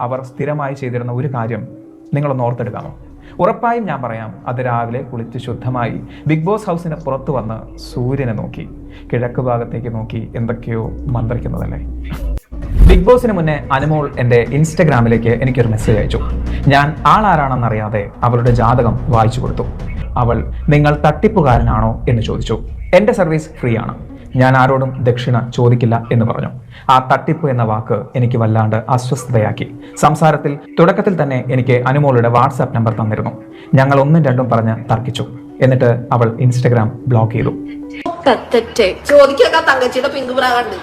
അവർ സ്ഥിരമായി ചെയ്തിരുന്ന ഒരു കാര്യം നിങ്ങളൊന്ന് ഓർത്തെടുക്കാമോ? ഉറപ്പായും ഞാൻ പറയാം അത് രാവിലെ കുളിച്ച് ശുദ്ധമായി ബിഗ് ബോസ് ഹൗസിന് പുറത്തു വന്ന് സൂര്യനെ നോക്കി കിഴക്ക് ഭാഗത്തേക്ക് നോക്കി എന്തൊക്കെയോ മന്ത്രിക്കുന്നതല്ലേ? ബിഗ് ബോസിന് മുന്നേ അനുമോൾ എന്റെ ഇൻസ്റ്റഗ്രാമിലേക്ക് എനിക്കൊരു മെസ്സേജ് അയച്ചു. ഞാൻ ആളാരാണെന്നറിയാതെ അവളുടെ ജാതകം വായിച്ചു കൊടുത്തു. അവൾ നിങ്ങൾ തട്ടിപ്പുകാരനാണോ? എന്ന് ചോദിച്ചു. എന്റെ സർവീസ് ഫ്രീ ആണ് ഞാൻ ആരോടും ദക്ഷിണ ചോദിക്കില്ല എന്ന് പറഞ്ഞു. ആ തട്ടിപ്പ് എന്ന വാക്ക് എനിക്ക് വല്ലാണ്ട് അസ്വസ്ഥതയാക്കി. സംസാരത്തിൽ തുടക്കത്തിൽ തന്നെ എനിക്ക് അനുമോളുടെ വാട്സാപ്പ് നമ്പർ തന്നിരുന്നു. ഞങ്ങൾ ഒന്നും രണ്ടും പറഞ്ഞ് തർക്കിച്ചു. എന്നിട്ട് അവൾ ഇൻസ്റ്റഗ്രാം ബ്ലോക്ക് ചെയ്തു. ചോദിക്കാൻ തങ്കച്ചിയുടെ പിങ്ക് ബ്രാ കണ്ട്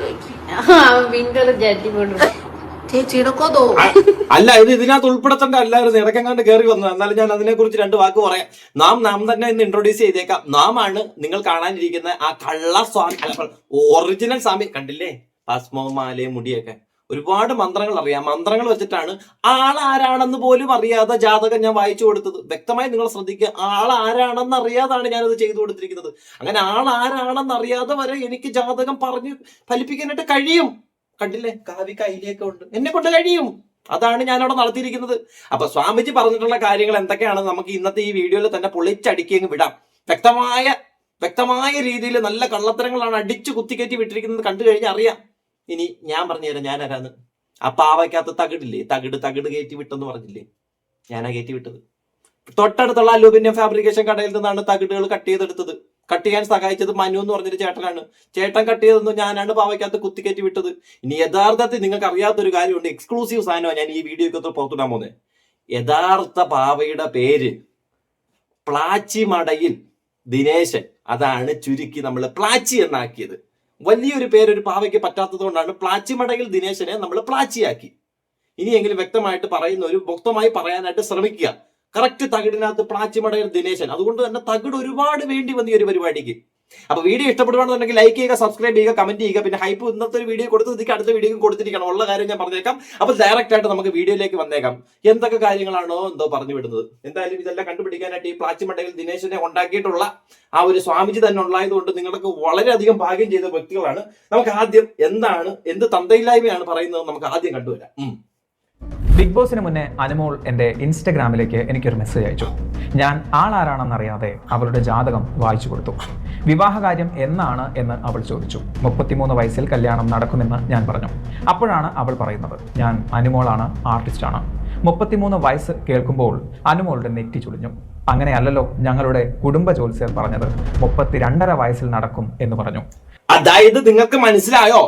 അല്ല ഇത് ഇതിനകത്ത് ഉൾപ്പെടുത്തേണ്ട അല്ലായിരുന്നു ഇടയ്ക്കെങ്ങാണ്ട് കയറി വന്നത് എന്നാലും ഞാൻ അതിനെ കുറിച്ച് രണ്ട് വാക്ക് പറയാം. നാം നാം തന്നെ ഇന്ന് ഇൻട്രോഡ്യൂസ് ചെയ്തേക്കാം. നാം ആണ് നിങ്ങൾ കാണാനിരിക്കുന്ന ആ കള്ള സ്വാമി ഒറിജിനൽ സ്വാമി. കണ്ടില്ലേ? ഭസ്മവും മുടിയൊക്കെ. ഒരുപാട് മന്ത്രങ്ങൾ അറിയാം. മന്ത്രങ്ങൾ വെച്ചിട്ടാണ് ആൾ ആളാരാണെന്ന് പോലും അറിയാതെ ജാതകം ഞാൻ വായിച്ചു കൊടുത്തത്. വ്യക്തമായി നിങ്ങൾ ശ്രദ്ധിക്കുക. ആളാരാണെന്ന് അറിയാതാണ് ഞാനത് ചെയ്തു കൊടുത്തിരിക്കുന്നത്. അങ്ങനെ ആളാരാണെന്ന് അറിയാതെ വരെ എനിക്ക് ജാതകം പറഞ്ഞ് ഫലിപ്പിക്കാനായിട്ട് കഴിയും. കണ്ടില്ലേ? കാവി കയ്യിലേക്ക് ഉണ്ട്. എന്നെ കൊണ്ട് കഴിയും. അതാണ് ഞാൻ അവിടെ നടത്തിയിരിക്കുന്നത്. അപ്പൊ സ്വാമിജി പറഞ്ഞിട്ടുള്ള കാര്യങ്ങൾ എന്തൊക്കെയാണെന്ന് നമുക്ക് ഇന്നത്തെ ഈ വീഡിയോയിൽ തന്നെ പൊളിച്ചടിക്കുകയും വിടാം. വ്യക്തമായ വ്യക്തമായ രീതിയിൽ നല്ല കള്ളത്തരങ്ങളാണ് അടിച്ചു കുത്തിക്കയറ്റി വിട്ടിരിക്കുന്നത് കണ്ടു കഴിഞ്ഞാൽ അറിയാം. ഇനി ഞാൻ പറഞ്ഞുതരാം ഞാൻ ആരാന്ന് ആ പാവയ്ക്കകത്ത് തകിടില്ലേ? തകിട് തകിട് കയറ്റി വിട്ടെന്ന് പറഞ്ഞില്ലേ? ഞാനാ കയറ്റി വിട്ടത്. തൊട്ടടുത്തുള്ള അലൂമിനിയം ഫാബ്രിക്കേഷൻ കടയിൽ നിന്നാണ് തകിടുകൾ കട്ട് ചെയ്തെടുത്തത്. കട്ട് ചെയ്യാൻ സഹായിച്ചത് മനു എന്ന് പറഞ്ഞൊരു ചേട്ടനാണ്. ചേട്ടൻ കട്ട് ചെയ്തതൊന്നും ഞാനാണ് പാവയ്ക്കകത്ത് കുത്തിക്കയറ്റി വിട്ടത്. ഇനി യഥാർത്ഥത്തിൽ നിങ്ങൾക്ക് അറിയാത്തൊരു കാര്യമുണ്ട്. എക്സ്ക്ലൂസീവ് സാധനമാണ് ഞാൻ ഈ വീഡിയോക്ക് പുറത്തുവിടാൻ പോകുന്നത്. യഥാർത്ഥ പാവയുടെ പേര് പ്ലാച്ചി മടയിൽ ദിനേശൻ. അതാണ് ചുരുക്കി നമ്മൾ പ്ലാച്ചി എന്നാക്കിയത്. വലിയൊരു പേര് ഒരു പാവയ്ക്ക് പറ്റാത്തത് കൊണ്ടാണ് പ്ലാച്ചിമടയിൽ ദിനേശനെ നമ്മൾ പ്ലാച്ചിയാക്കി. ഇനിയെങ്കിലും വ്യക്തമായിട്ട് പറയുന്ന ഒരു വ്യക്തമായി പറയാനായിട്ട് ശ്രമിക്കുക. കറക്റ്റ് തകിടിനകത്ത് പ്ലാച്ചിമടയിൽ ദിനേശൻ. അതുകൊണ്ട് തന്നെ തകിട് ഒരുപാട് വേണ്ടി വന്നു ഈ ഒരു പരിപാടിക്ക്. അപ്പൊ വീഡിയോ ഇഷ്ടപ്പെടുവാണെന്നുണ്ടെങ്കിൽ ലൈക്ക് ചെയ്യുക സബ്സ്ക്രൈബ് ചെയ്യുക കമന്റ് ചെയ്യുക. പിന്നെ ഹൈപ്പ് ഇന്നത്തെ ഒരു വീഡിയോ കൊടുത്തതിക്ക് അടുത്ത വീഡിയോ കൊടുത്തിരിക്കണം. ഉള്ള കാര്യം ഞാൻ പറഞ്ഞേക്കാം. അപ്പൊ ഡയറക്റ്റ് ആയിട്ട് നമുക്ക് വീഡിയോയിലേക്ക് വന്നേക്കാം. എന്തൊക്കെ കാര്യങ്ങളാണോ എന്തോ പറഞ്ഞു വിടുന്നത്. എന്തായാലും ഇതെല്ലാം കണ്ടുപിടിക്കാനായിട്ട് ഈ പ്ലാച്ചിമണ്ടയിൽ ദിനേശനെ ഉണ്ടാക്കിയിട്ടുള്ള ആ ഒരു സ്വാമിജി തന്നെ ഉണ്ടായതുകൊണ്ട് നിങ്ങൾക്ക് വളരെയധികം ഭാഗ്യം ചെയ്ത വ്യക്തികളാണ്. നമുക്ക് ആദ്യം എന്താണ് എന്ത് തന്തയില്ലായ്മയാണ് പറയുന്നത് നമുക്ക് ആദ്യം കണ്ടുവരാം. ബിഗ് ബോസിന് മുന്നേ അനുമോൾ എന്റെ ഇൻസ്റ്റഗ്രാമിലേക്ക് എനിക്കൊരു മെസ്സേജ് അയച്ചു. ഞാൻ ആളാരാണെന്നറിയാതെ അവളുടെ ജാതകം വായിച്ചു കൊടുത്തു. വിവാഹകാര്യം എന്നാണ് എന്ന് അവൾ ചോദിച്ചു. മുപ്പത്തിമൂന്ന് വയസ്സിൽ കല്യാണം നടക്കുമെന്ന് ഞാൻ പറഞ്ഞു. അപ്പോഴാണ് അവൾ പറയുന്നത് ഞാൻ അനുമോളാണ് ആർട്ടിസ്റ്റാണ്. മുപ്പത്തിമൂന്ന് വയസ്സ് കേൾക്കുമ്പോൾ അനുമോളുടെ നെറ്റി ചുളിഞ്ഞു. അങ്ങനെയല്ലല്ലോ ഞങ്ങളുടെ കുടുംബ ജോത്സ്യർ പറഞ്ഞത് മുപ്പത്തിരണ്ടര വയസ്സിൽ നടക്കും എന്ന് പറഞ്ഞു. അതായത് നിങ്ങൾക്ക് മനസ്സിലായോ?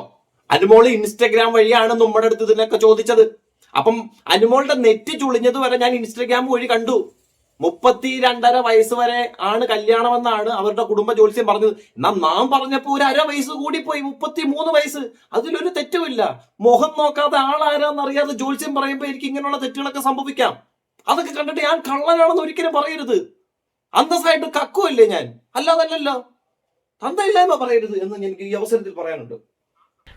അനുമോൾ ഇൻസ്റ്റഗ്രാം വഴിയാണ് നമ്മുടെ അടുത്ത് ഇതിനൊക്കെ ചോദിച്ചത്. അപ്പം അനുമോളുടെ നെറ്റ് ചുളിഞ്ഞത് വരെ ഞാൻ ഇൻസ്റ്റഗ്രാം വഴി കണ്ടു. മുപ്പത്തി രണ്ടര വയസ്സ് വരെ ആണ് കല്യാണമെന്നാണ് അവരുടെ കുടുംബ ജോത്സ്യം പറഞ്ഞത്. എന്നാ നാം പറഞ്ഞപ്പോ ഒരു അര വയസ്സ് കൂടിപ്പോയി മുപ്പത്തി മൂന്ന് വയസ്സ്. അതിലൊരു തെറ്റുമില്ല. മുഖം നോക്കാതെ ആളാരാന്നറിയാതെ ജോത്സ്യം പറയുമ്പോ എനിക്ക് ഇങ്ങനെയുള്ള തെറ്റുകളൊക്കെ സംഭവിക്കാം. അതൊക്കെ കണ്ടിട്ട് ഞാൻ കള്ളനാണെന്ന് ഒരിക്കലും പറയരുത്. അന്തസ്സായിട്ട് കക്കുമല്ലേ ഞാൻ? അല്ലാതല്ലല്ലോ. തന്തയില്ലായ്മ പറയരുത് എന്ന് എനിക്ക് ഈ അവസരത്തിൽ പറയാനുണ്ട്.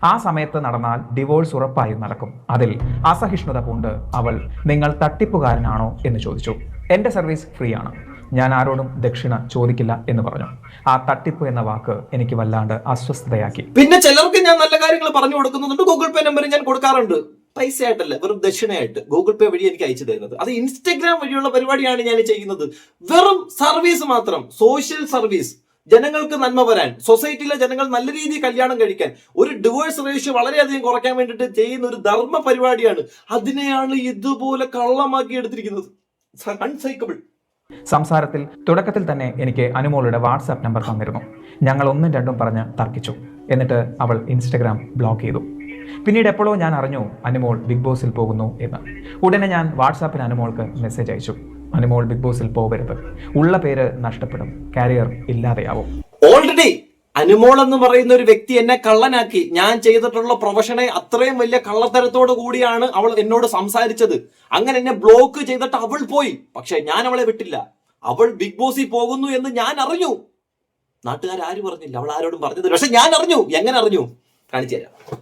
ആ സമയത്ത് നടന്നാൽ ഡിവോഴ്സ് ഉറപ്പായും നടക്കും. അതിൽ അസഹിഷ്ണുത കൊണ്ട് അവൾ നിങ്ങൾ തട്ടിപ്പുകാരനാണോ? എന്ന് ചോദിച്ചു. എന്റെ സർവീസ് ഫ്രീ ആണ് ഞാൻ ആരോടും ദക്ഷിണ ചോദിക്കില്ല എന്ന് പറഞ്ഞു. ആ തട്ടിപ്പ് എന്ന വാക്ക് എനിക്ക് വല്ലാണ്ട് അസ്വസ്ഥതയാക്കി. പിന്നെ ചിലർക്ക് ഞാൻ നല്ല കാര്യങ്ങൾ പറഞ്ഞു കൊടുക്കുന്നുണ്ട്. ഗൂഗിൾ പേ നമ്പർ ഞാൻ കൊടുക്കാറുണ്ട്. പൈസ ആയിട്ടല്ല വെറും ദക്ഷിണയായിട്ട് ഗൂഗിൾ പേ വഴി എനിക്ക് അയച്ചു തരുന്നത്. അത് ഇൻസ്റ്റഗ്രാം വഴിയുള്ള പരിപാടിയാണ് ഞാൻ ചെയ്യുന്നത്. വെറും സർവീസ് മാത്രം. സോഷ്യൽ സർവീസ് ജനങ്ങൾക്ക് നന്മ വരാൻ സൊസൈറ്റിയിലെ ജനങ്ങൾ നല്ല രീതിയിൽ കല്യാണം കഴിക്കാൻ ഒരു ഡിവോഴ്സ് റേഷ്യോ വളരെയധികം കുറയ്ക്കാൻ വേണ്ടിയിട്ട് ചെയ്യുന്ന ഒരു ധർമ്മ പരിപാടിയാണ്. അതിനെയാണ് ഇതുപോലെ കള്ളമാക്കി എടുത്തിരിക്കുന്നത്. അൺസൈക്കബിൾ സംസാരത്തിൽ തുടക്കത്തിൽ തന്നെ എനിക്ക് അനുമോളുടെ വാട്സാപ്പ് നമ്പർ തന്നിരുന്നു. ഞങ്ങൾ ഒന്നും രണ്ടും പറഞ്ഞ് തർക്കിച്ചു. എന്നിട്ട് അവൾ ഇൻസ്റ്റഗ്രാം ബ്ലോക്ക് ചെയ്തു. പിന്നീട് എപ്പോഴോ ഞാൻ അറിഞ്ഞു അനുമോൾ ബിഗ് ബോസിൽ പോകുന്നു എന്ന്. ഉടനെ ഞാൻ വാട്സാപ്പിൽ അനുമോൾക്ക് മെസ്സേജ് അയച്ചു. അനുമോൾ ബിഗ് ബോസിൽ പോകരുത്. ഉള്ള പേര് നഷ്ടപ്പെടും. കാരിയർ ഇല്ലാതെയാവും. ഓൾറെഡി അനുമോൾ എന്ന് പറയുന്ന ഒരു വ്യക്തി എന്നെ കള്ളനാക്കി. ഞാൻ ചെയ്തിട്ടുള്ള പ്രൊഫഷനെ അത്രയും വലിയ കള്ളത്തരത്തോട് കൂടിയാണ് അവൾ എന്നോട് സംസാരിച്ചത്. അങ്ങനെ എന്നെ ബ്ലോക്ക് ചെയ്തിട്ട് അവൾ പോയി. പക്ഷെ ഞാൻ അവളെ വിട്ടില്ല. അവൾ ബിഗ് ബോസിൽ പോകുന്നു എന്ന് ഞാൻ അറിഞ്ഞു. നാട്ടുകാർ ആരും പറഞ്ഞില്ല? അവൾ ആരോടും പറഞ്ഞത് പക്ഷെ ഞാൻ അറിഞ്ഞു. എങ്ങനെ അറിഞ്ഞു? കാണിച്ചു തരാം നേ- നേ-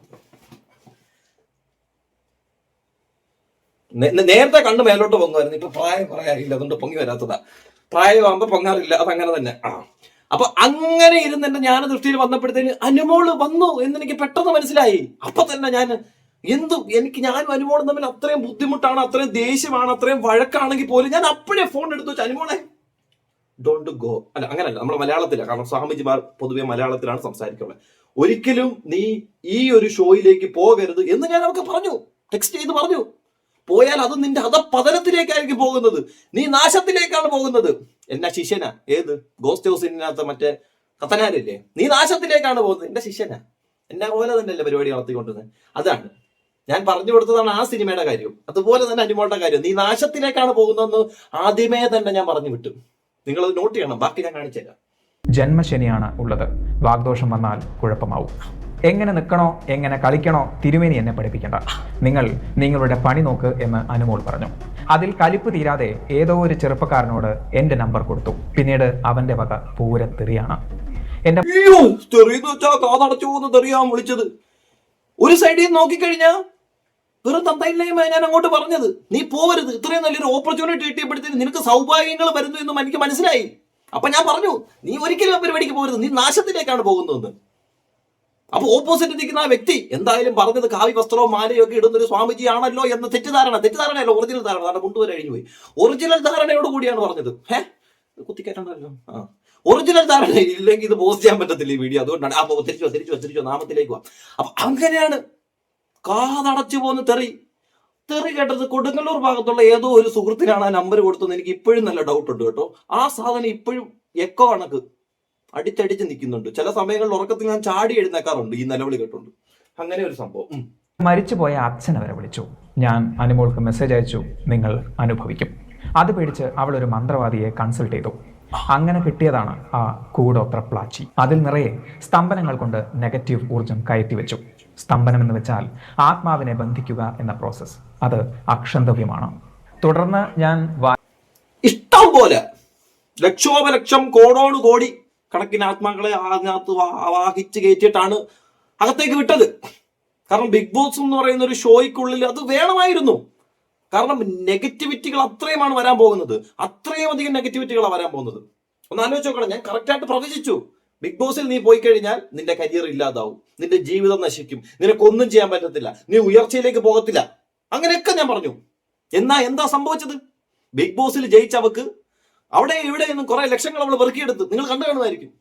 നേരത്തെ കണ്ട് മേലോട്ട് പൊങ്ങുമായിരുന്നു. ഇപ്പൊ പ്രായം പറയാറില്ല അതുകൊണ്ട് പൊങ്ങി വരാത്തതാ. പ്രായമാകുമ്പോ പൊങ്ങാറില്ല. അതങ്ങനെ തന്നെ. ആ. അപ്പൊ അങ്ങനെ ഇരുന്ന് എന്റെ ജ്ഞാന ദൃഷ്ടിയിൽ വന്നപ്പോഴത്തേന് അനുമോൾ വന്നു എന്ന് എനിക്ക് പെട്ടെന്ന് മനസ്സിലായി. അപ്പൊ തന്നെ ഞാൻ എന്തു എനിക്ക് ഞാനും അനുമോളും തമ്മിൽ അത്രയും ബുദ്ധിമുട്ടാണ് അത്രയും ദേഷ്യമാണ് അത്രയും വഴക്കാണെങ്കിൽ പോലും ഞാൻ അപ്പോഴേ ഫോൺ എടുത്തു വെച്ചു. അനുമോളെ ഡോണ്ട് ഗോ അല്ല അങ്ങനല്ല. നമ്മുടെ മലയാളത്തിലാണ് കാരണം സ്വാമിജിമാർ പൊതുവെ മലയാളത്തിലാണ് സംസാരിക്കുന്നത് ഒരിക്കലും നീ ഈ ഒരു ഷോയിലേക്ക് പോകരുത് എന്ന് ഞാൻ അവർക്ക് പറഞ്ഞു. ടെക്സ്റ്റ് ചെയ്ത് പറഞ്ഞു. പോയാൽ അത് നിന്റെ ഹതപതനത്തിലേക്കായിരിക്കും പോകുന്നത്. നീ നാശത്തിലേക്കാണ് പോകുന്നത്. എന്നാ ശിഷ്യനാ. ഏത്? ഗോസ്റ്റ് ഹൗസിനകത്ത് മറ്റേ കത്തനാരില്ലേ നീ നാശത്തിലേക്കാണ് പോകുന്നത്. എന്റെ ശിഷ്യനാ. എന്നെ പോലെ തന്നെയല്ലേ പരിപാടി നടത്തിക്കൊണ്ടിരുന്നത് അതാണ്. ഞാൻ പറഞ്ഞു കൊടുത്തതാണ് ആ സിനിമയുടെ കാര്യം. അതുപോലെ തന്നെ അനുമോളുടെ കാര്യം. നീ നാശത്തിലേക്കാണ് പോകുന്നതെന്ന് ആദ്യമേ തന്നെ ഞാൻ പറഞ്ഞു വിട്ടു. നിങ്ങൾ നോട്ട് ചെയ്യണം. ബാക്കി ഞാൻ കാണിച്ചു തരാം ജന്മശനിയാണ് ഉള്ളത്. വാഗ്ദോഷം വന്നാൽ കുഴപ്പമാവും. എങ്ങനെ നിൽക്കണോ എങ്ങനെ കളിക്കണോ തിരുമേനി എന്നെ പഠിപ്പിക്കേണ്ട. നിങ്ങൾ നിങ്ങളുടെ പണി നോക്ക് എന്ന് അനുമോൾ പറഞ്ഞു. അതിൽ കലിപ്പ് തീരാതെ ഏതോ ഒരു ചെറുപ്പക്കാരനോട് എന്റെ നമ്പർ കൊടുത്തു. പിന്നീട് അവന്റെ വക കാതടച്ചു പോകുന്ന തെറിയാൻ വിളിച്ചത്. ഒരു സൈഡിൽ നോക്കിക്കഴിഞ്ഞാ വെറും തന്തയില്ലായ്മ ഞാൻ അങ്ങോട്ട് പറഞ്ഞത്. നീ പോവരുത്. ഇത്രയും നല്ലൊരു ഓപ്പർച്യൂണിറ്റി കിട്ടിയപ്പോഴത്തേക്ക് നിനക്ക് സൗഭാഗ്യങ്ങൾ വരുന്നു എന്നും എനിക്ക് മനസ്സിലായി. അപ്പൊ ഞാൻ പറഞ്ഞു നീ ഒരിക്കലും ആ പരിപാടിക്ക് പോകരുത് നീ നാശത്തിലേക്കാണ് പോകുന്നതെന്ന്. അപ്പൊ ഓപ്പോസിറ്റ് നിൽക്കുന്ന ആ വ്യക്തി എന്തായാലും പറഞ്ഞത് കാവി വസ്ത്രവും മാലയും ഒക്കെ ഇടുന്ന ഒരു സ്വാമിജി ആണല്ലോ എന്ന തെറ്റിദ്ധാരണ. തെറ്റിദ്ധാരണയല്ല ഒറിജിനൽ ധാരണ. അവിടെ മുണ്ടുവരെ കഴിഞ്ഞു പോയി. ഒറിജിനൽ ധാരണയോട് കൂടിയാണ് പറഞ്ഞത്. ഏഹ് കുത്തിക്കയറ്റണ്ടല്ലോ? ആ. ഒറിജിനൽ ധാരണ ഇല്ലെങ്കിൽ ഇത് പോസ്റ്റ് ചെയ്യാൻ പറ്റത്തില്ല ഈ വീഡിയോ അതുകൊണ്ടാണ്. അപ്പൊ തിരിച്ചോ തിരിച്ചോ തിരിച്ചോ നാമത്തിലേക്ക് വാ. അപ്പൊ അങ്ങനെയാണ് കാതടച്ചു പോകുന്ന തെറി. തെറി കേട്ടത് കൊടുങ്ങല്ലൂർ ഭാഗത്തുള്ള ഏതോ ഒരു സുഹൃത്തിനാണ് ആ നമ്പർ കൊടുത്തത് എനിക്ക് ഇപ്പോഴും നല്ല ഡൗട്ട് ഉണ്ട് കേട്ടോ. ആ സാധനം ഇപ്പോഴും എക്കോ കണക്ക് അടിച്ചടിച്ച് നിൽക്കുന്നുണ്ട്. ചില സമയങ്ങളിൽ ഉറക്കത്തിൽ ഞാൻ ചാടി എഴുന്നേക്കാറുണ്ട് ഈ നിലവിളി കേട്ടുണ്ട്. അങ്ങനെ ഒരു സംഭവം. മരിച്ചുപോയ അച്ഛനെ വരെ വിളിച്ചു. ഞാൻ അനുമോൾക്ക് മെസ്സേജ് അയച്ചു നിങ്ങൾ അനുഭവിക്കും. അത് പേടിച്ച് അവൾ ഒരു മന്ത്രവാദിയെ കൺസൾട്ട് ചെയ്തു. അങ്ങനെ കിട്ടിയതാണ് ആ കൂടോത്ര പ്ലാച്ചി. അതിൽ നിറയെ സ്തംഭനങ്ങൾ കൊണ്ട് നെഗറ്റീവ് ഊർജം കയറ്റി വെച്ചു. സ്തംഭനം എന്ന് വെച്ചാൽ ആത്മാവിനെ ബന്ധിക്കുക എന്ന പ്രോസസ്സ് അത് അക്ഷന്തവ്യമാണ്. തുടർന്ന് ഞാൻ ഇഷ്ടം പോലെ ലക്ഷോപലക്ഷം കോടോണു കോടി കണക്കിന് ആത്മാക്കളെ അതിനകത്ത് വാഹിച്ച് കയറ്റിയിട്ടാണ് അകത്തേക്ക് വിട്ടത്. കാരണം ബിഗ് ബോസ് എന്ന് പറയുന്ന ഒരു ഷോയ്ക്കുള്ളിൽ അത് വേണമായിരുന്നു. കാരണം നെഗറ്റിവിറ്റികൾ അത്രയുമാണ് വരാൻ പോകുന്നത്. അത്രയും അധികം നെഗറ്റിവിറ്റികളാണ് വരാൻ പോകുന്നത്. ഒന്ന് ആലോചിച്ച് നോക്കണം. ഞാൻ കറക്റ്റായിട്ട് പ്രവചിച്ചു. ബിഗ് ബോസിൽ നീ പോയി കഴിഞ്ഞാൽ നിന്റെ കരിയർ ഇല്ലാതാവും. നിന്റെ ജീവിതം നശിക്കും. നിനക്കൊന്നും ചെയ്യാൻ പറ്റത്തില്ല. നീ ഉയർച്ചയിലേക്ക് പോകത്തില്ല. അങ്ങനെയൊക്കെ ഞാൻ പറഞ്ഞു. എന്നാ എന്താ സംഭവിച്ചത്? ബിഗ് ബോസിൽ ജയിച്ചവക്ക് അവിടെ ഇവിടെ നിന്നും കുറെ ലക്ഷങ്ങൾ അവൾ പെറുക്കിയെടുത്ത് നിങ്ങൾ കണ്ടു കാണുമായിരിക്കും.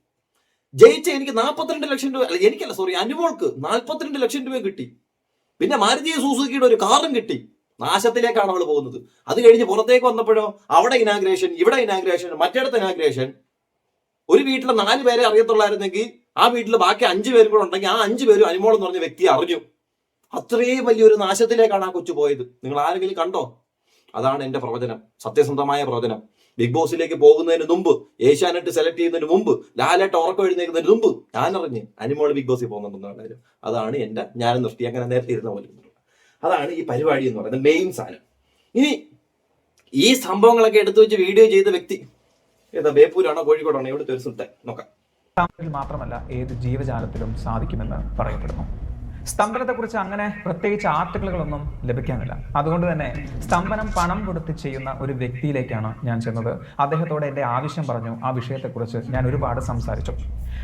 ജയിച്ച എനിക്ക് നാൽപ്പത്തിരണ്ട് ലക്ഷം രൂപ അല്ല എനിക്കല്ല സോറി അനുമോൾക്ക് നാൽപ്പത്തിരണ്ട് ലക്ഷം രൂപ കിട്ടി. പിന്നെ മാരുതി സൂസുക്കിയുടെ ഒരു കാറും കിട്ടി. നാശത്തിലേക്കാണ് അവൾ പോകുന്നത്. അത് കഴിഞ്ഞ് പുറത്തേക്ക് വന്നപ്പോഴോ അവിടെ ഇനാഗ്രേഷൻ ഇവിടെ ഇനാഗ്രേഷൻ മറ്റിടത്ത് ഇനാഗ്രേഷൻ ഒരു വീട്ടിലെ നാല് പേരെ അറിയത്തുള്ളായിരുന്നെങ്കിൽ ആ വീട്ടിൽ ബാക്കി അഞ്ചു പേരും കൂടെ ഉണ്ടെങ്കിൽ ആ അഞ്ചു പേരും അനുമോൾ എന്ന് പറഞ്ഞ വ്യക്തി അറിഞ്ഞു. അത്രയും വലിയൊരു നാശത്തിലേക്കാണ് ആ കൊച്ചു പോയത്. നിങ്ങൾ ആരെങ്കിലും കണ്ടോ? അതാണ് എന്റെ പ്രവചനം. സത്യസന്ധമായ പ്രവചനം. ബിഗ് ബോസിലേക്ക് പോകുന്നതിന് മുമ്പ് ഏഷ്യാനെറ്റ് സെലക്ട് ചെയ്യുന്നതിന് മുമ്പ് ലാലേട്ട് ഉറക്കം എഴുന്നേക്കുന്നതിന് മുമ്പ് ഞാൻ അറിഞ്ഞ് അനിമോൾ ബിഗ് ബോസിൽ പോകുന്നുണ്ടെന്നുള്ള കാര്യം അതാണ് എന്റെ ഞാൻ നിർത്തി അങ്ങനെ നേരത്തെ ഇരുന്ന പോലെ അതാണ് ഈ പരിപാടി എന്ന് പറയുന്നത് മെയിൻ സാധനം. ഇനി ഈ സംഭവങ്ങളൊക്കെ എടുത്തു വെച്ച് വീഡിയോ ചെയ്ത വ്യക്തി ഏതാ ബേപ്പൂരാണോ കോഴിക്കോടാണോ ഇവിടുത്തെ ഒരു സുൽത്താൻ? നോക്കാം. മാത്രമല്ല ഏത് ജീവജാലത്തിലും സാധിക്കുമെന്ന് പറയപ്പെടുന്നു. സ്തംഭനത്തെക്കുറിച്ച് അങ്ങനെ പ്രത്യേകിച്ച് ആർട്ടിക്കിളുകളൊന്നും ലഭിക്കാനില്ല. അതുകൊണ്ട് തന്നെ സ്തംഭനം പണം കൊടുത്ത് ചെയ്യുന്ന ഒരു വ്യക്തിയിലേക്കാണ് ഞാൻ ചെന്നത്. അദ്ദേഹത്തോട് എന്റെ ആവശ്യം പറഞ്ഞു. ആ വിഷയത്തെക്കുറിച്ച് ഞാൻ ഒരുപാട് സംസാരിച്ചു.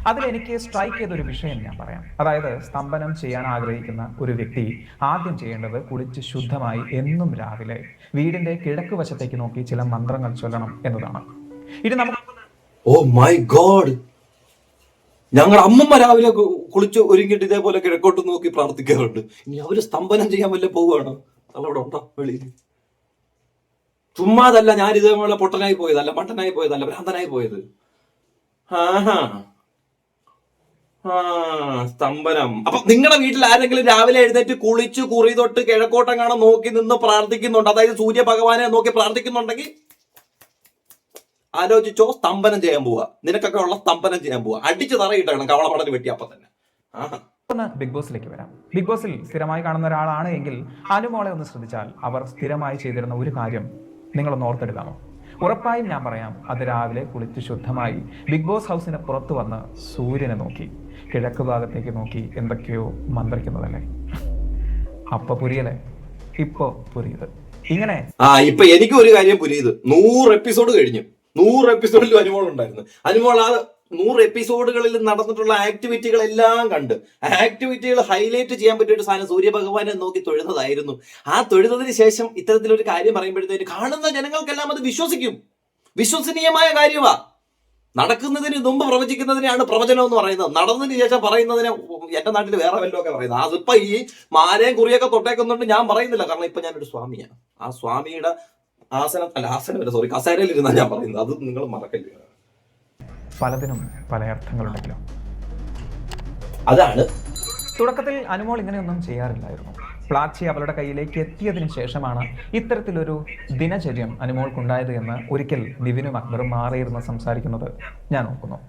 അതിൽ എനിക്ക് സ്ട്രൈക്ക് ചെയ്തൊരു വിഷയം ഞാൻ പറയാം. അതായത് സ്തംഭനം ചെയ്യാൻ ആഗ്രഹിക്കുന്ന ഒരു വ്യക്തി ആദ്യം ചെയ്യേണ്ടത് കുളിച്ച് ശുദ്ധമായി എന്നും രാവിലെ വീടിന്റെ കിഴക്ക് വശത്തേക്ക് നോക്കി ചില മന്ത്രങ്ങൾ ചൊല്ലണം എന്നതാണ്. ഇനി നമുക്ക് ഓ മൈ ഗോഡ് ഞങ്ങളുടെ അമ്മമ്മ രാവിലെ കുളിച്ച് ഒരുങ്ങിട്ട് ഇതേപോലെ കിഴക്കോട്ട് നോക്കി പ്രാർത്ഥിക്കാറുണ്ട്. ഇനി അവർ സ്തംഭനം ചെയ്യാൻ വല്ല പോവുകയാണ്? അവിടെ ഉണ്ടോ വെളിയിൽ ചുമ്മാതല്ല ഞാൻ ഇതേപോലെ പൊട്ടനായി പോയതല്ല മട്ടനായി പോയതല്ല ഭ്രാന്തനായി പോയത്. ആഹാ. ആ സ്തംഭനം. അപ്പൊ നിങ്ങളുടെ വീട്ടിൽ ആരെങ്കിലും രാവിലെ എഴുന്നേറ്റ് കുളിച്ച് കുറി തൊട്ട് കിഴക്കോട്ടങ്ങാണ് നോക്കി നിന്ന് പ്രാർത്ഥിക്കുന്നുണ്ട്? അതായത് സൂര്യ ഭഗവാനെ നോക്കി പ്രാർത്ഥിക്കുന്നുണ്ടെങ്കിൽ ആലോചിച്ചോ സ്തംഭനം ചെയ്യാൻ പോവുക നിനക്കൊക്കെ ഉള്ള സ്തംഭനം ചെയ്യാൻ പോവുക അടിച്ചു തറയിട്ടണം കവളപടന് വെട്ടി അപ്പൊ തന്നെ. ആഹാ. ഒന്ന് ബിഗ് ബോസിലേക്ക് വരാം. ബിഗ് ബോസിൽ സ്ഥിരമായി കാണുന്ന ഒരാളാണ് എങ്കിൽ അനുമോളെ ഒന്ന് ശ്രദ്ധിച്ചാൽ അവർ സ്ഥിരമായി ചെയ്തിരുന്ന ഒരു കാര്യം നിങ്ങളൊന്ന് ഓർത്തെടുക്കാമോ? ഉറപ്പായും ഞാൻ പറയാം അത് രാവിലെ കുളിച്ച് ശുദ്ധമായി ബിഗ് ബോസ് ഹൗസിന് പുറത്ത് വന്ന് സൂര്യനെ നോക്കി കിഴക്ക് ഭാഗത്തേക്ക് നോക്കി എന്തൊക്കെയോ മന്ത്രിക്കുന്നതല്ലേ? അപ്പൊ പുരിയല്ലേ? ഇപ്പൊ പുരിയത് ഇങ്ങനെ ആ ഇപ്പൊ എനിക്ക് ഒരു കാര്യം പുരിയത് നൂറ് എപ്പിസോഡ് കഴിഞ്ഞു. നൂറ് എപ്പിസോഡിലും അനുമോൾ ഉണ്ടായിരുന്നു. അനുമോൾ ആ നൂറ് എപ്പിസോഡുകളിൽ നടന്നിട്ടുള്ള ആക്ടിവിറ്റികൾ എല്ലാം കണ്ട് ആക്ടിവിറ്റികൾ ഹൈലൈറ്റ് ചെയ്യാൻ പറ്റിയ ഒരു സാധനം സൂര്യഭഗവാനെ നോക്കി തൊഴുന്നതായിരുന്നു ആ തൊഴുന്നതിന് ശേഷം ഇത്തരത്തിലൊരു കാര്യം പറയുമ്പോഴത്തേക്ക് കാണുന്ന ജനങ്ങൾക്കെല്ലാം അത് വിശ്വസിക്കും. വിശ്വസനീയമായ കാര്യമാ. നടക്കുന്നതിന് മുമ്പ് പ്രവചിക്കുന്നതിനെയാണ് പ്രവചനം എന്ന് പറയുന്നത്. നടന്നതിന് ശേഷം പറയുന്നതിനെ എന്റെ നാട്ടിൽ വേറെ വല്ലതും ഒക്കെ പറയുന്നത് അതിപ്പോ ഈ മാലയും കുറിയൊക്കെ തൊട്ടേക്കുന്നുണ്ട്. ഞാൻ പറയുന്നില്ല. കാരണം ഇപ്പൊ ഞാനൊരു സ്വാമിയാണ്. ആ സ്വാമിയുടെ ആസനം അല്ല ആസനം ആസനമല്ല സോറി കസേരയിൽ ഇരുന്നാണ് ഞാൻ പറയുന്നത്. അത് നിങ്ങൾ മറക്കല്ല പലതിനും പല അർത്ഥങ്ങളുണ്ടല്ലോ അതാണ്. തുടക്കത്തിൽ അനുമോൾ ഇങ്ങനെയൊന്നും ചെയ്യാറില്ലായിരുന്നു. പ്ലാച്ചി അവളുടെ കയ്യിലേക്ക് എത്തിയതിനു ശേഷമാണ് ഇത്തരത്തിലൊരു ദിനചര്യം അനുമോൾക്കുണ്ടായത് എന്ന് ഒരിക്കൽ നിവിനും അക്ബറും മാറിയിരുന്ന് സംസാരിക്കുന്നത് ഞാൻ ഓർക്കുന്നു.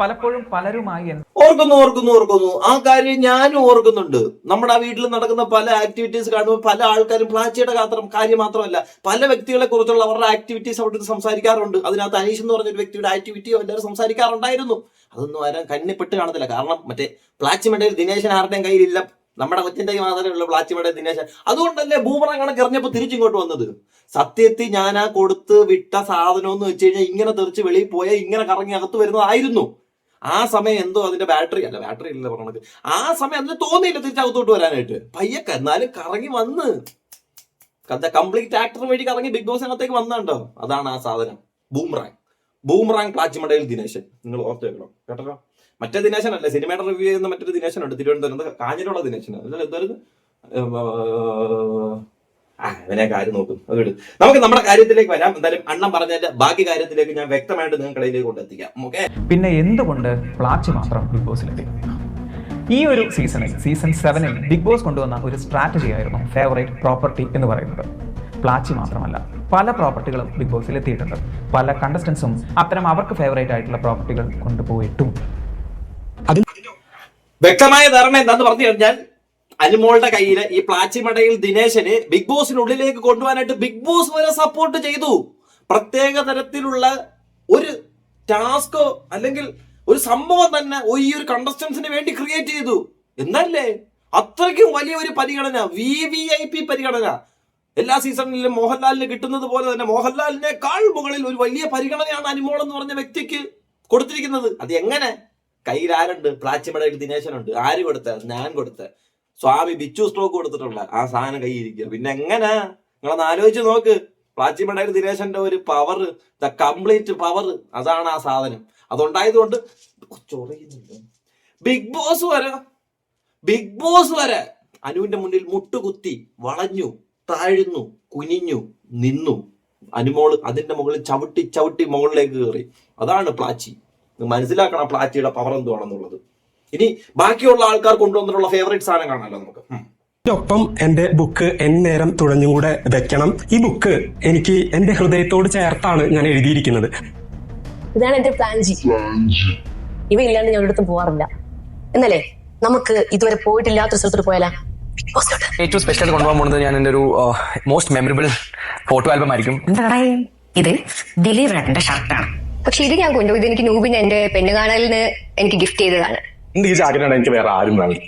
പലപ്പോഴും പലരുമായി ഓർക്കുന്നു ഓർക്കുന്നു ഓർക്കുന്നു. ആ കാര്യം ഞാനും ഓർക്കുന്നുണ്ട്. നമ്മുടെ ആ വീട്ടിൽ നടക്കുന്ന പല ആക്ടിവിറ്റീസ് കാണുമ്പോൾ പല ആൾക്കാരും പ്ലാച്ചിയുടെ കാത്രം കാര്യം മാത്രമല്ല പല വ്യക്തികളെ കുറിച്ചുള്ള അവരുടെ ആക്ടിവിറ്റീസ് അവിടെ സംസാരിക്കാറുണ്ട്. അതിനകത്ത് അനീഷ് എന്ന് പറഞ്ഞൊരു വ്യക്തിയുടെ ആക്ടിവിറ്റിയോ എല്ലാവരും സംസാരിക്കാറുണ്ടായിരുന്നു. അതൊന്നും ആരും കണ്ണിപ്പെട്ട് കാണത്തില്ല. കാരണം മറ്റേ പ്ലാച്ചിമടയിൽ ദിനേശൻ ആരുടെയും കയ്യിലില്ല. നമ്മുടെ കൊച്ചിന്റെ മാത്രമേ ഉള്ളൂ പ്ലാച്ചിമടയിൽ ദിനേശൻ. അതുകൊണ്ടല്ലേ ബൂമറ കണക്ക് എറിഞ്ഞപ്പോൾ തിരിച്ചിങ്ങോട്ട് വന്നത്? സത്യത്തിൽ ഞാൻ ആ കൊടുത്ത് വിട്ട സാധനം എന്ന് വെച്ച് കഴിഞ്ഞാൽ ഇങ്ങനെ തെറിച്ച് വെളിയിൽ പോയ ഇങ്ങനെ കറങ്ങി അകത്ത് വരുന്നതായിരുന്നു ആ സമയം എന്തോ അതിന്റെ ബാറ്ററി അല്ല ബാറ്ററി ഇല്ല പറഞ്ഞത് ആ സമയം അതിന് തോന്നിയില്ല തിരിച്ചകത്തോട്ട് വരാനായിട്ട്. പയ്യക്ക എന്നാലും കറങ്ങി വന്ന്. കംപ്ലീറ്റ് ആക്ടർ വഴി കറങ്ങി ബിഗ് ബോസ് ബോസിനകത്തേക്ക് വന്നുണ്ടോ? അതാണ് ആ സാധനം. ബൂംറാങ്. ബൂംറാങ് പ്ലാച്ചിമടയിൽ ദിനേശൻ. നിങ്ങൾ ഓർത്ത് വെക്കണം. കേട്ടോ മറ്റേ ദിനേശൻ അല്ല സിനിമയുടെ റിവ്യൂ ചെയ്യുന്ന മറ്റൊരു ദിനേശനുണ്ട് തിരുവനന്തപുരം കാഞ്ഞിരുള്ള ദിനേശൻ എന്തായാലും ആ കാര്യം നോക്കും? അത് വിടും നമുക്ക് നമ്മുടെ കാര്യത്തിലേക്ക് വരാം. എന്തായാലും അണ്ണം പറഞ്ഞതിന്റെ ബാക്കി കാര്യത്തിലേക്ക് ഞാൻ വ്യക്തമായിട്ട് നിങ്ങൾക്കിടയിലേക്ക് കൊണ്ടെത്തിക്കാം ഓക്കെ? പിന്നെ എന്തുകൊണ്ട് പ്ലാച്ച് മാത്രം ബിഗ് ബോസിലെത്തി ഈ ഒരു സീസണിൽ സീസൺ സെവനിൽ ബിഗ് ബോസ് കൊണ്ടുവന്ന ഒരു സ്ട്രാറ്റജി ആയിരുന്നു ഫേവറേറ്റ് പ്രോപ്പർട്ടി എന്ന് പറയുന്നത്. പ്ലാച്ചി മാത്രമല്ല പല പ്രോപ്പർട്ടികളും ബിഗ് ബോസിൽ എത്തിയിട്ടുണ്ട്. പല കണ്ടസ്റ്റൻസും അത്തരം അവർക്ക് ഫേവറേറ്റ് ആയിട്ടുള്ള പ്രോപ്പർട്ടികൾ കൊണ്ടുപോയിട്ടും. വ്യക്തമായ ധാരണ എന്താന്ന് പറഞ്ഞു കഴിഞ്ഞാൽ അനുമോളുടെ കയ്യിൽ ഈ പ്ലാച്ചിമടയിൽ ദിനേശന് ബിഗ് ബോസിനുള്ളിലേക്ക് കൊണ്ടുപോകാനായിട്ട് ബിഗ് ബോസ് വരെ സപ്പോർട്ട് ചെയ്തു. പ്രത്യേക തരത്തിലുള്ള ഒരു ടാസ്കോ അല്ലെങ്കിൽ ഒരു സംഭവം തന്നെ ഈ ഒരു കണ്ടസ്റ്റൻസിന് വേണ്ടി ക്രിയേറ്റ് ചെയ്തു. എന്നല്ലേ? അത്രയ്ക്കും വലിയ ഒരു പരിഗണന വി വി ഐ പി പരിഗണന. എല്ലാ സീസണിലും മോഹൻലാലിന് കിട്ടുന്നത് പോലെ തന്നെ മോഹൻലാലിനേക്കാൾ മുകളിൽ ഒരു വലിയ പരിഗണനയാണ് അനുമോൾ എന്ന് പറഞ്ഞ വ്യക്തിക്ക് കൊടുത്തിരിക്കുന്നത്. അത് എങ്ങനെ? കയ്യിൽ ആരുണ്ട് പ്ലാച്ചിമടയിൽ ദിനേശനുണ്ട്. ആര് കൊടുത്ത? ഞാൻ കൊടുത്ത. സ്വാമി ബിച്ചു സ്ട്രോക്ക് കൊടുത്തിട്ടുള്ള ആ സാധനം കയ്യിരിക്കുക പിന്നെ എങ്ങനെ? നിങ്ങളൊന്ന് ആലോചിച്ച് നോക്ക്. പ്ലാച്ചിമടയിൽ ദിനേശന്റെ ഒരു പവർ ദ കംപ്ലീറ്റ് പവർ അതാണ് ആ സാധനം. അതുണ്ടായതുകൊണ്ട് ചൊറിയുന്നുണ്ട്. ബിഗ് ബോസ് വരെ. ബിഗ് ബോസ് വരെ. അനുവിന്റെ മുന്നിൽ മുട്ടുകുത്തി വളഞ്ഞു താഴ്ന്നു കുനിഞ്ഞു നിന്നു. അനുമോൾ അതിന്റെ മുകളിൽ ചവിട്ടി ചവിട്ടി മുകളിലേക്ക് കയറി. അതാണ് പ്ലാച്ചി മനസ്സിലാക്കണം ആ പ്ലാറ്റിയുടെ പവർ എന്തുവാണെന്നുള്ളത്. ഇനി ബാക്കിയുള്ള ആൾക്കാർ കൊണ്ടുവന്നിട്ടുള്ള ഫേവറേറ്റ് സാധനം കാണാമല്ലോ നമുക്ക്. ഒപ്പം എന്റെ ബുക്ക് എൻ നേരം തുഴഞ്ഞും കൂടെ വെക്കണം. ഈ ബുക്ക് എനിക്ക് എന്റെ ഹൃദയത്തോട് ചേർത്താണ് ഞാൻ എഴുതിയിരിക്കുന്നത്. ഇതാണ് എന്റെ പ്ലാൻ ജി ഇവ ഇല്ലാണ്ട് ഞാൻ ഒരിടത്തും പോവാറില്ല. എന്നല്ലേ? നമുക്ക് ഇതുവരെ പോയിട്ടില്ലാത്ത സ്ഥലത്തോട്ട് പോയാലാ? ഏറ്റവും സ്പെഷ്യൽ കൊണ്ടുപോകാൻ പോകുന്നത് ഞാൻ എന്റെ ഒരു മോസ്റ്റ് മെമ്മറബിൾ ഫോട്ടോ ആൽബം ആയിരിക്കും. ഇത്? ദിലീപ് റാട്ടിന്റെ ഷർട്ടാണ് പക്ഷെ ഇത് ഞാൻ കൊണ്ടുപോയി. ഇത് എനിക്ക് നൂബിന് എന്റെ പെണ്ണ് കാണലിന് എനിക്ക് ഗിഫ്റ്റ് ചെയ്തതാണ്. എന്റെ ഈ ജാക്കറ്റാണ് എനിക്ക് വേറെ ആരും വേണം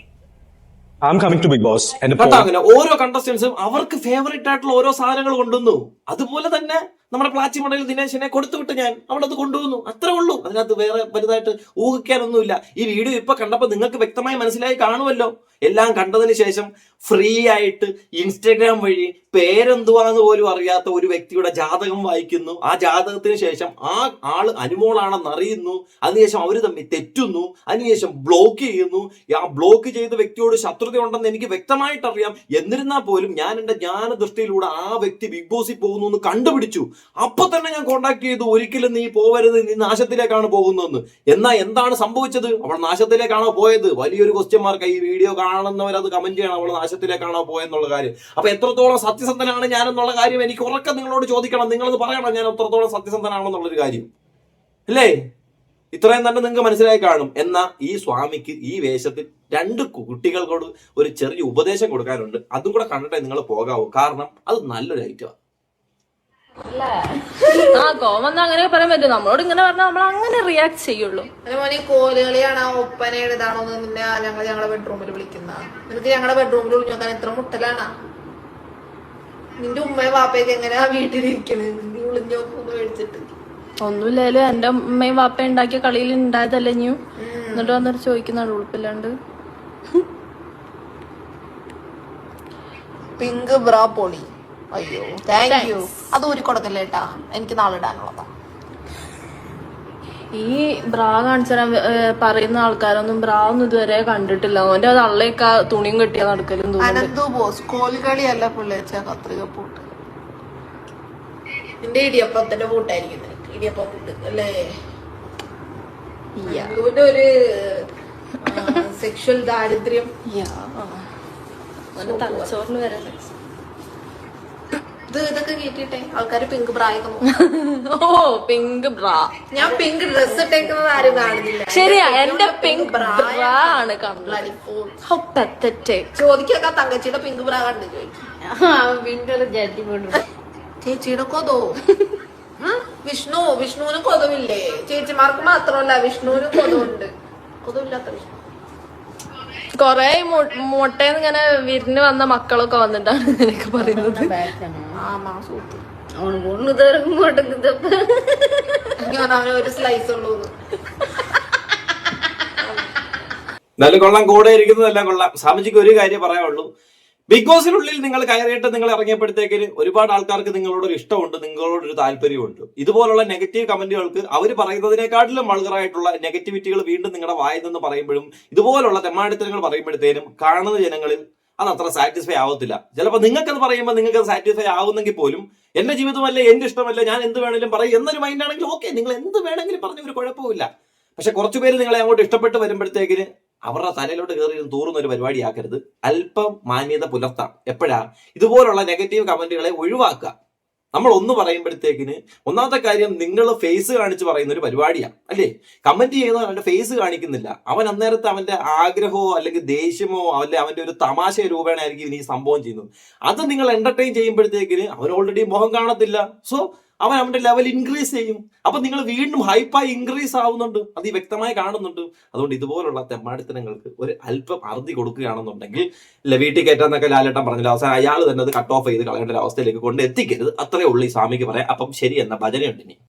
I am coming to Bigg Boss എന്റെ അങ്ങനെ ഓരോ കണ്ടസ്റ്റൻസും അവർക്ക് ഫേവറേറ്റ് ആയിട്ടുള്ള ഓരോ സാധനങ്ങൾ കൊണ്ടുവന്നു. അതുപോലെ തന്നെ നമ്മുടെ പ്ലാച്ചി മടയിൽ ദിനേശിനെ കൊടുത്തുവിട്ട് ഞാൻ അവിടെ അത് കൊണ്ടുവന്നു. അത്രേ ഉള്ളൂ. അതിനകത്ത് വേറെ വലുതായിട്ട് ഊഹിക്കാനൊന്നുമില്ല. ഈ വീഡിയോ ഇപ്പൊ കണ്ടപ്പോൾ നിങ്ങൾക്ക് വ്യക്തമായി മനസ്സിലായി കാണുമല്ലോ. എല്ലാം കണ്ടതിന് ശേഷം ഫ്രീ ആയിട്ട് ഇൻസ്റ്റഗ്രാം വഴി പേരെന്തുവാന്ന് പോലും അറിയാത്ത ഒരു വ്യക്തിയുടെ ജാതകം വായിക്കുന്നു. ആ ജാതകത്തിന് ശേഷം ആ ആൾ അനുമോളാണെന്ന് അറിയുന്നു. അതിനുശേഷം അവർ തമ്മിൽ തെറ്റുന്നു. അതിനുശേഷം ബ്ലോക്ക് ചെയ്യുന്നു. ആ ബ്ലോക്ക് ചെയ്ത വ്യക്തിയോട് ശത്രുതയുണ്ടെന്ന് എനിക്ക് വ്യക്തമായിട്ടറിയാം. എന്നിരുന്നാൽ പോലും ഞാൻ എന്റെ ജ്ഞാന ദൃഷ്ടിയിലൂടെ ആ വ്യക്തി ബിഗ് ബോസിൽ പോകുന്നു എന്ന് കണ്ടുപിടിച്ചു. അപ്പൊ തന്നെ ഞാൻ കോണ്ടാക്ട് ചെയ്തു. ഒരിക്കലും നീ പോവരുത്. നീ നാശത്തിലേക്കാണ് പോകുന്നതെന്ന്. എന്നാ എന്താണ് സംഭവിച്ചത്? അവൾ നാശത്തിലേക്കാണോ പോയത്? വലിയൊരു ക്വസ്റ്റ്യൻ മാർക്ക് ഈ വീഡിയോ കാണുന്നവർ അത് കമന്റ് ചെയ്യണം. അവൾ നാശത്തിലേക്കാണോ പോയെന്നുള്ള കാര്യം. അപ്പൊ എത്രത്തോളം സത്യസന്ധനാണ് ഞാൻ എന്നുള്ള കാര്യം എനിക്ക് ഉറക്കം നിങ്ങളോട് ചോദിക്കണം. നിങ്ങളത് പറയണം ഞാൻ എത്രത്തോളം സത്യസന്ധനാണെന്നുള്ളൊരു കാര്യം. അല്ലേ? ഇത്രയും തന്നെ നിങ്ങൾക്ക് മനസ്സിലായി കാണും. എന്നാ ഈ സ്വാമിക്ക് ഈ വേഷത്തിൽ രണ്ട് കുട്ടികൾക്കോട് ഒരു ചെറിയ ഉപദേശം കൊടുക്കാനുണ്ട്. അതും കൂടെ കണ്ടിട്ടേ നിങ്ങൾ പോകാവൂ. കാരണം അത് നല്ലൊരു ഐറ്റമാണ് ആ കോമെന്ന് അങ്ങനെ പറയാൻ പറ്റും നമ്മളോട് ഇങ്ങനെ പറഞ്ഞാൽ നമ്മൾ അങ്ങനെ റിയാക്ട് ചെയ്യുള്ളൂ. മോനെ കോലുകളിയാണോ ഞങ്ങൾ ഞങ്ങളുടെ ബെഡ്റൂമിൽ വിളിക്കുന്ന. നിനക്ക് ഞങ്ങളുടെ ബെഡ്റൂമിൽ വിളിച്ചു നോക്കാൻ എത്ര മുട്ടലാണാ. നിന്റെ ഉമ്മയും വാപ്പയൊക്കെ എങ്ങനെയാ വീട്ടിലിരിക്കണത് നീ മേടിച്ചിട്ട്. എന്റെ ഉമ്മയും വാപ്പയും ഉണ്ടാക്കിയ കളിയിൽ ഉണ്ടായതല്ലേ ഇനിയും? എന്നിട്ട് വന്നിട്ട് ചോദിക്കുന്നുണ്ട് ഉളുപ്പില്ലാണ്ട്. പിങ്ക് ബ്രാ പൊളി. അയ്യോ താങ്ക് യു അത് ഊരി കൊടുക്കല്ലേ കേട്ടാ എനിക്ക് നാളെ ഇടാനുള്ളതാ. ഈ ബ്രാ കാണിച്ചാൽ പറയുന്ന ആൾക്കാരൊന്നും ബ്രാ ഒന്നും ഇതുവരെ കണ്ടിട്ടില്ല. ഓന്റെ തള്ളയൊക്കെ തുണിയും കെട്ടിയാ നടക്കലും അനന്തു ബോസ് കോൽകളിയല്ല പിള്ളേച്ച കത്രിക പൂട്ട്. നിന്റെ ഇടിയപ്പത്തിന്റെ പൂട്ടായിരിക്കും നിനക്ക് ഇടിയപ്പം പൂട്ട് അല്ലേ? അനന്തുവിന്റെ ഒരു സെക്ഷൽ ദാരിദ്ര്യം. തലച്ചോറിന് വരെ ഇത് ഇതൊക്കെ കേട്ടിട്ടെ ആൾക്കാര് പിങ്ക് ബ്രായൊക്കെ ഓ പിങ്ക് ബ്രാ ഞാൻ പിങ്ക് ഡ്രസ് ഇട്ടേക്കുന്നത് ആരും കാണുന്നില്ല. ശരിയാ എന്റെ പിങ്ക് ബ്രാ ആണ് pathetic. ചോദിക്കൊക്കെ തങ്കച്ചിയുടെ പിങ്ക് ബ്രാ കണ്ടു ചോദിക്കും. ചേച്ചിയുടെ കൊതോ? വിഷ്ണു വിഷ്ണുവിന് കൊതവില്ലേ? ചേച്ചിമാർക്ക് മാത്രമല്ല വിഷ്ണുവിനും കൊതവുണ്ട്. കൊതവില്ലാത്ത വിഷ്ണു. കൊറേ മുട്ടയെന്ന് ഇങ്ങനെ വിരിഞ്ഞ് വന്ന മക്കളൊക്കെ വന്നിട്ടാണ് നിനക്ക് പറയുന്നത്. നല്ല കൊള്ളാം കൂടെ ഇരിക്കുന്നതെല്ലാം കൊള്ളാം. സാമിജിക്ക് ഒരു കാര്യം പറയാനുള്ളൂ. ബിഗ് ബോസിനുള്ളിൽ നിങ്ങൾ കയറിയിട്ട് നിങ്ങൾ ഇറങ്ങിയപ്പോഴത്തേക്കിന് ഒരുപാട് ആൾക്കാർക്ക് നിങ്ങളോട് ഒരു ഇഷ്ടമുണ്ട് നിങ്ങളോട് ഒരു താല്പര്യമുണ്ട് ഇതുപോലുള്ള നെഗറ്റീവ് കമന്റുകൾക്ക് അവർ പറയുന്നതിനേക്കാട്ടിലും വളരായിട്ടുള്ള നെഗറ്റിവിറ്റികൾ വീണ്ടും നിങ്ങളുടെ വായിൽ നിന്ന് പറയുമ്പോഴും ഇതുപോലുള്ള തെമ്മാടിത്തരങ്ങൾ പറയുമ്പോഴത്തേനും കാണുന്ന ജനങ്ങളിൽ അത് അത്ര സാറ്റിസ്ഫൈ ആവത്തില്ല. ചിലപ്പോൾ നിങ്ങൾക്കത് പറയുമ്പോൾ നിങ്ങൾക്ക് സാറ്റിസ്ഫൈ ആവുന്നെങ്കിൽ പോലും എന്റെ ജീവിതമല്ലേ എന്റെ ഇഷ്ടമല്ല ഞാൻ എന്ത് വേണമെങ്കിലും പറയും എന്നൊരു മൈൻഡ് ആണെങ്കിൽ ഓക്കെ നിങ്ങൾ എന്ത് വേണമെങ്കിലും പറഞ്ഞ ഒരു കുഴപ്പമില്ല പക്ഷെ കുറച്ചുപേര് നിങ്ങളെ അങ്ങോട്ട് ഇഷ്ടപ്പെട്ട് വരുമ്പോഴത്തേക്കിന് അവരുടെ തലയിലോട്ട് കയറി ഇരുന്ന് തൂറുന്ന ഒരു പരിപാടിയാക്കരുത്. അല്പം മാന്യത പുലർത്താം. എപ്പോഴാ? ഇതുപോലുള്ള നെഗറ്റീവ് കമന്റുകളെ ഒഴിവാക്കുക. നമ്മൾ ഒന്ന് പറയുമ്പോഴത്തേക്കിന് ഒന്നാമത്തെ കാര്യം നിങ്ങൾ ഫേസ് കാണിച്ച് പറയുന്ന ഒരു പരിപാടിയാണ് അല്ലേ? കമന്റ് ചെയ്യുന്ന അവന്റെ ഫേസ് കാണിക്കുന്നില്ല. അവൻ അന്നേരത്തെ അവന്റെ ആഗ്രഹമോ അല്ലെങ്കിൽ ദേഷ്യമോ അല്ലെ അവന്റെ ഒരു തമാശ രൂപേണായിരിക്കും ഇനി ഈ സംഭവം ചെയ്യുന്നത്. അത് നിങ്ങൾ എന്റർടൈൻ ചെയ്യുമ്പോഴത്തേക്കിന് അവൻ ഓൾറെഡി മുഖം കാണത്തില്ല. സോ അവൻ അവന്റെ ലെവൽ ഇൻക്രീസ് ചെയ്യും. അപ്പൊ നിങ്ങൾ വീണ്ടും ഹൈപ്പായി ഇൻക്രീസ് ആവുന്നുണ്ട്. അത് ഈ വ്യക്തമായി കാണുന്നുണ്ട്. അതുകൊണ്ട് ഇതുപോലുള്ള തെമ്മാടിത്തനങ്ങൾക്ക് ഒരു അല്പം അറുതി കൊടുക്കുകയാണെന്നുണ്ടെങ്കിൽ വീട്ടിൽ കയറ്റാന്നൊക്കെ ലാലേട്ടൻ പറഞ്ഞില്ല. അവസാനം അയാൾ തന്നെ അത് കട്ട് ഓഫ് ചെയ്ത് കളയേണ്ട ഒരു അവസ്ഥയിലേക്ക് കൊണ്ട് എത്തിക്കരുത്. അത്രേ ഉള്ളൂ ഈ സ്വാമിക്ക് പറയാം അപ്പം ശരി എന്ന ഭജനയുണ്ട് ഇനി.